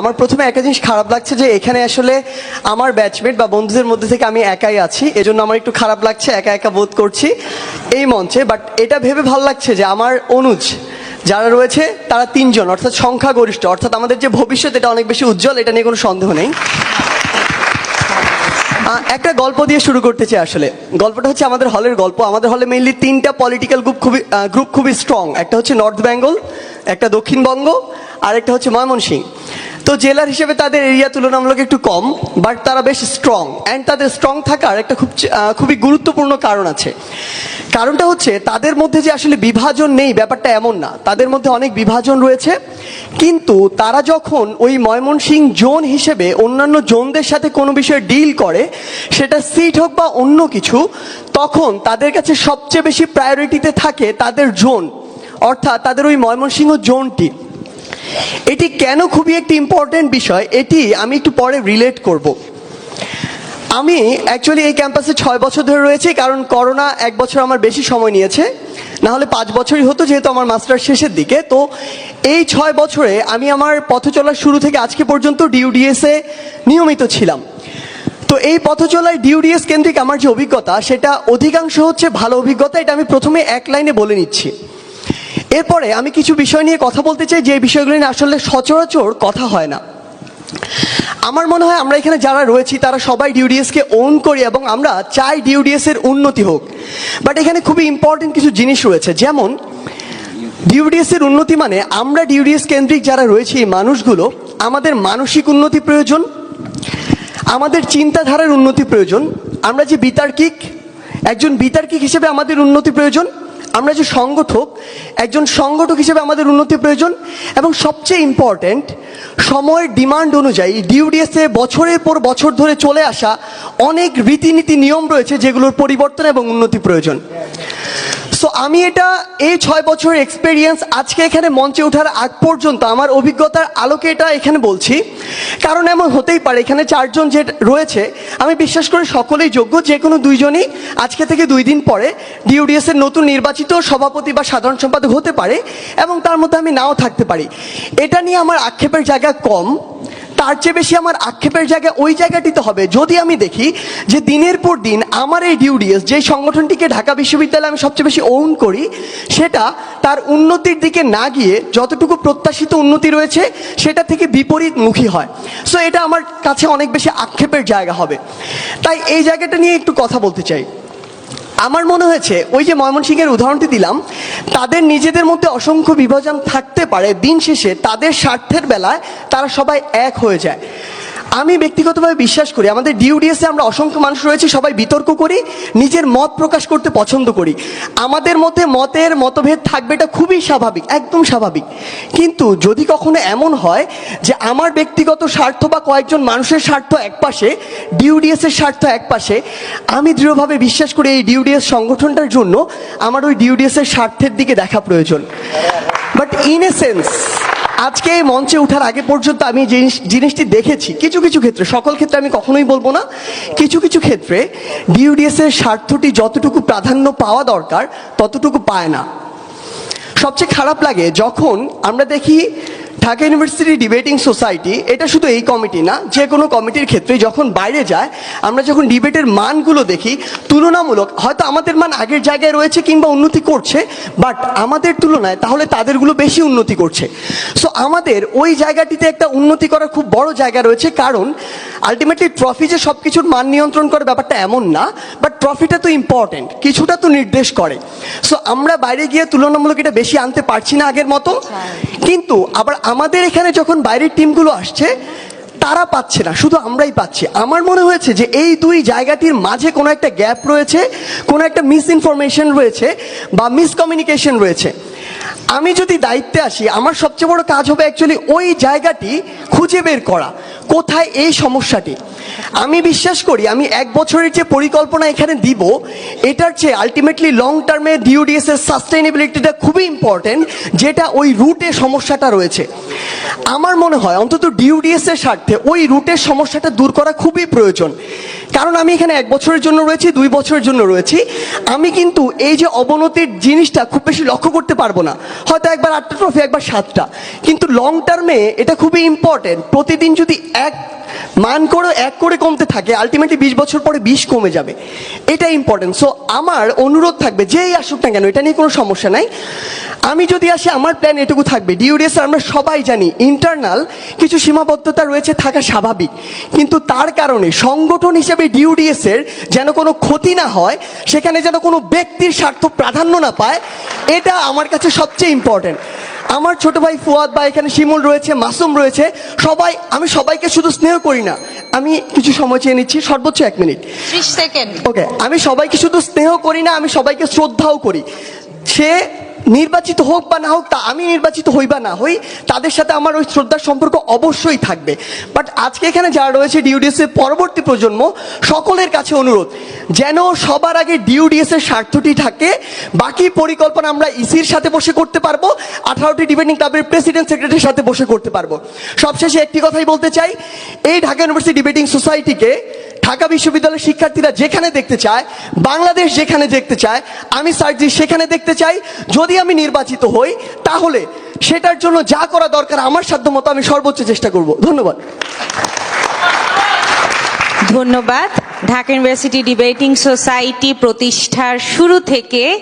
আমার প্রথমে একটা জিনিস খারাপ লাগছে যে এখানে আসলে আমার ব্যাচমেট বা বন্ধুদের মধ্যে থেকে আমি একাই আছি, এজন্য আমার একটু খারাপ লাগছে, একা একা বোধ করছি এই মঞ্চে বাট এটা ভেবে ভালো লাগছে যে আমার অনুজ, যারা রয়েছে তারা তিনজন, অর্থাৎ সংখ্যাগরিষ্ঠ, অর্থাৎ আমাদের যে ভবিষ্যৎ এটা অনেক বেশি উজ্জ্বল, এটা নিয়ে কোনো সন্দেহ নেই। একটা গল্প দিয়ে শুরু করতে চাই আসলে। গল্পটা হচ্ছে আমাদের হলের গল্প, আমাদের হলে মেইনলি তিনটা পলিটিক্যাল গ্রুপ খুবই গ্রুপ খুবই স্ট্রং একটা হচ্ছে নর্থ বেঙ্গল একটা দক্ষিণবঙ্গ আর একটা হচ্ছে ময়মনসিংহ। তো জেলার হিসেবে তাদের এরিয়া তুলনামূলক একটু কম বাট তারা বেশ স্ট্রং অ্যান্ড তাদের স্ট্রং থাকার একটা খুব খুবই গুরুত্বপূর্ণ কারণ আছে। কারণটা হচ্ছে, তাদের মধ্যে যে আসলে বিভাজন নেই, ব্যাপারটা এমন না। তাদের মধ্যে অনেক বিভাজন রয়েছে, কিন্তু তারা যখন ওই ময়মনসিং জোন হিসেবে অন্যান্য জোনদের সাথে কোনো বিষয়ে ডিল করে, সেটা সিট হোক বা অন্য কিছু, তখন তাদের কাছে সবচেয়ে বেশি প্রায়োরিটিতে থাকে তাদের জোন, অর্থাৎ তাদের ওই ময়মনসিংহ জোনটি। এটি কেন খুবই একটি ইম্পর্টেন্ট বিষয়, এটি আমি একটু পরে রিলেট করব। আমি অ্যাকচুয়ালি এই ক্যাম্পাসে ছয় বছর ধরে রয়েছি, কারণ করোনা এক বছর আমার বেশি সময় নিয়েছে। না হলে পাঁচ বছরই হতো, যেহেতু আমার মাস্টার শেষের দিকে। তো এই ছয় বছরে আমি আমার পথ চলার শুরু থেকে আজকে পর্যন্ত ডিউডিএসে নিয়মিত ছিলাম। তো এই পথ চলায় ডিউডিএস কেন্দ্রিক আমার যে অভিজ্ঞতা, সেটা অধিকাংশ হচ্ছে ভালো অভিজ্ঞতা, এটা আমি প্রথমে এক লাইনে বলে নিচ্ছি। এরপরে আমি কিছু বিষয় নিয়ে কথা বলতে চাই, যে বিষয়গুলি নিয়ে আসলে সচরাচর কথা হয় না। আমার মনে হয় আমরা এখানে যারা রয়েছি, তারা সবাই ডিউডিএসকে ওন করি এবং আমরা চাই ডিউডিএস এর উন্নতি হোক। বাট এখানে খুবই ইম্পর্টেন্ট কিছু জিনিস রয়েছে, যেমন ডিউডিএস এর উন্নতি মানে আমরা ডিউডিএস কেন্দ্রিক যারা রয়েছে, এই মানুষগুলো, আমাদের মানসিক উন্নতি প্রয়োজন, আমাদের চিন্তাধারার উন্নতি প্রয়োজন, আমরা যে বিতার্কিক, একজন বিতার্কিক হিসেবে আমাদের উন্নতি প্রয়োজন আমরা যে সংগঠক, একজন সংগঠক হিসেবে আমাদের উন্নতি প্রয়োজন এবং সবচেয়ে ইম্পর্ট্যান্ট সময়ের ডিমান্ড অনুযায়ী ডিউডিএসে বছরের পর বছর ধরে চলে আসা অনেক রীতিনীতি নিয়ম রয়েছে যেগুলোর পরিবর্তন এবং উন্নতি প্রয়োজন। সো আমি এটা এই ছয় বছরের এক্সপেরিয়েন্স আজকে এখানে মঞ্চে ওঠার আগ পর্যন্ত, আমার অভিজ্ঞতার আলোকে এটা এখানে বলছি। কারণ এমন হতেই পারে, এখানে চারজন যে রয়েছে, আমি বিশ্বাস করি সকলেই যোগ্য, যে কোনো দুইজনই আজকে থেকে দুই দিন পরে ডিউডিএস এর নতুন নির্বাচিত সভাপতি বা সাধারণ সম্পাদক হতে পারে এবং তার মধ্যে আমি নাও থাকতে পারি। এটা নিয়ে আমার আক্ষেপের জায়গা কম তার চেয়ে বেশি আমার আক্ষেপের জায়গা ওই জায়গাটিতে হবে। যদি আমি দেখি যে দিনের পর দিন আমার এই ডিউডিএস যে সংগঠনটিকে ঢাকা বিশ্ববিদ্যালয়ে আমি সবচেয়ে বেশি ওন করি, সেটা তার উন্নতির দিকে না গিয়ে যতটুকু প্রত্যাশিত উন্নতি রয়েছে, সেটা থেকে বিপরীতমুখী হয়। সো এটা আমার কাছে অনেক বেশি আক্ষেপের জায়গা হবে। তাই এই জায়গাটা নিয়ে একটু কথা বলতে চাই। আমার মনে হয়েছে, ওই যে ময়মনসিংহের উদাহরণটি দিলাম, তাদের নিজেদের মধ্যে অসংখ্য বিভাজন থাকতে পারে, দিন শেষে তাদের স্বার্থের বেলায় তারা সবাই এক হয়ে যায়। আমি ব্যক্তিগতভাবে বিশ্বাস করি, আমাদের ডিউডিএসে আমরা অসংখ্য মানুষ রয়েছে, সবাই বিতর্ক করি, নিজের মত প্রকাশ করতে পছন্দ করি। আমাদের মধ্যে মতের মতভেদ থাকবে এটা খুবই স্বাভাবিক, একদম স্বাভাবিক। কিন্তু যদি কখনো এমন হয় যে আমার ব্যক্তিগত স্বার্থ বা কয়েকজন মানুষের স্বার্থ এক পাশে ডিউডিএস স্বার্থ এক পাশে, আমি দৃঢ়ভাবে বিশ্বাস করি এই ডিউডিএস সংগঠনটার জন্য আমার ওই ডিউডিএসের স্বার্থের দিকে দেখা প্রয়োজন। বাট ইন এ সেন্স আজকে এই মঞ্চে ওঠার আগে পর্যন্ত আমি জিনিস- জিনিসটি দেখেছি, কিছু কিছু ক্ষেত্রে, সকল ক্ষেত্রে আমি কখনোই বলব না, কিছু কিছু ক্ষেত্রে ডিউডিএস এর স্বার্থটি যতটুকু প্রাধান্য পাওয়া দরকার, ততটুকু পায় না। সবচেয়ে খারাপ লাগে যখন আমরা দেখি ঢাকা ইউনিভার্সিটি ডিবেটিং সোসাইটি, এটা শুধু এই কমিটি না, যে কোনো কমিটির ক্ষেত্রে যখন বাইরে যায়, আমরা যখন ডিবেটের মানগুলো দেখি, তুলনামূলক, হয়তো আমাদের মান আগের জায়গায় রয়েছে কিংবা উন্নতি করছে বাট আমাদের তুলনায় তাহলে তাদেরগুলো বেশি উন্নতি করছে। সো আমাদের ওই জায়গাটিতে একটা উন্নতি করার খুব বড় জায়গা রয়েছে, কারণ আলটিমেটলি ট্রফি যে সব কিছুর মান নিয়ন্ত্রণ করে ব্যাপারটা এমন না বাট ট্রফিটা তো ইম্পর্টেন্ট কিছুটা তো নির্দেশ করে। সো আমরা বাইরে গিয়ে তুলনামূলক এটা বেশি আনতে পারছি না আগের মতো। কিন্তু আবার আমাদের এখানে যখন বাইরের টিমগুলো আসছে তারা পাচ্ছে না শুধু আমরাই পাচ্ছি। আমার মনে হয়েছে যে এই দুই জায়গাটির মাঝে কোনো একটা গ্যাপ রয়েছে কোনো একটা মিস ইনফরমেশন রয়েছে বা মিসকমিউনিকেশন রয়েছে। আমি যদি দায়িত্বে আসি আমার সবচেয়ে বড় কাজ হবে অ্যাকচুয়ালি ওই জায়গাটি খুঁজে বের করা। কোথায় এই সমস্যাটি? আমি বিশ্বাস করি, আমি এক বছরের যে পরিকল্পনা এখানে দিব, এটার চেয়ে আলটিমেটলি লং টার্মে ডিউডিএস এর সাস্টেনেবিলিটিটা খুবই ইম্পর্টেন্ট যেটা ওই রুটে সমস্যাটা রয়েছে। আমার মনে হয়, অন্তত ডিউডিএস এর স্বার্থে ওই রুটের সমস্যাটা দূর করা খুবই প্রয়োজন। কারণ আমি এখানে এক বছরের জন্য রয়েছি, দুই বছরের জন্য রয়েছি। আমি কিন্তু এই যে অবনতির জিনিসটা খুব বেশি লক্ষ্য করতে পারব না। হয়তো একবার আটটা ট্রফি একবার সাতটা। কিন্তু লং টার্মে এটা খুবই ইম্পর্টেন্ট প্রতিদিন যদি এক মান করে, এক করে কমতে থাকে আলটিমেটলি বিশ বছর পরে বিষ কমে যাবে। এটা ইম্পর্টেন্ট সো আমার অনুরোধ থাকবে, যেই আসুক না কেন, এটা নিয়ে কোনো সমস্যা নাই। আমি যদি আসি, আমার প্ল্যান এটুকু থাকবে। ডিউডিএস আমরা সবাই জানি ইন্টারনাল কিছু সীমাবদ্ধতা রয়েছে থাকা স্বাভাবিক। কিন্তু তার কারণে সংগঠন হিসেবে ডিউডিএস এর যেন কোনো ক্ষতি না হয় সেখানে যেন কোনো ব্যক্তির স্বার্থ প্রাধান্য না পায় এটা আমার কাছে সবচেয়ে ইম্পর্টেন্ট আমার ছোট ভাই ফুয়াদ বা এখানে শিমুল রয়েছে মাসুম রয়েছে সবাই আমি সবাইকে শুধু স্নেহ করি না। আমি কিছু সময় চেয়ে নিচ্ছি সর্বোচ্চ এক মিনিট। সেকেন্ড। ওকে আমি সবাইকে শুধু স্নেহ করি না আমি সবাইকে শ্রদ্ধাও করি। সে নির্বাচিত হোক বা না হোক, তা আমি নির্বাচিত হই বা না হই, তাদের সাথে আমার ওই শ্রদ্ধার সম্পর্ক অবশ্যই থাকবে। বাট আজকে এখানে যারা রয়েছে ডিউডিএস এর পরবর্তী প্রজন্ম, সকলের কাছে অনুরোধ, যেন সবার আগে ডিউডিএস এর স্বার্থটি থাকে। বাকি পরিকল্পনা আমরা ইসির সাথে বসে করতে পারব, আঠারোটি ডিবেটিং ক্লাবের প্রেসিডেন্ট সেক্রেটারির সাথে বসে করতে পারব। সবশেষে একটি কথাই বলতে চাই, এই ঢাকা ইউনিভার্সিটি ডিবেটিং সোসাইটিকে ঢাকা বিশ্ববিদ্যালয়ের শিক্ষার্থীরা যেখানে দেখতে চায়, বাংলাদেশ যেখানে দেখতে চায়, আমি সার্জি সেখানে দেখতে চাই, যদি আমি নির্বাচিত হই, তাহলে সেটার জন্য যা করা দরকার আমার সাধ্য মতো আমি সর্বোচ্চ চেষ্টা করব। ধন্যবাদ। ধন্যবাদ। ঢাকা ইউনিভার্সিটি ডিবেটিং সোসাইটি প্রতিষ্ঠার শুরু থেকে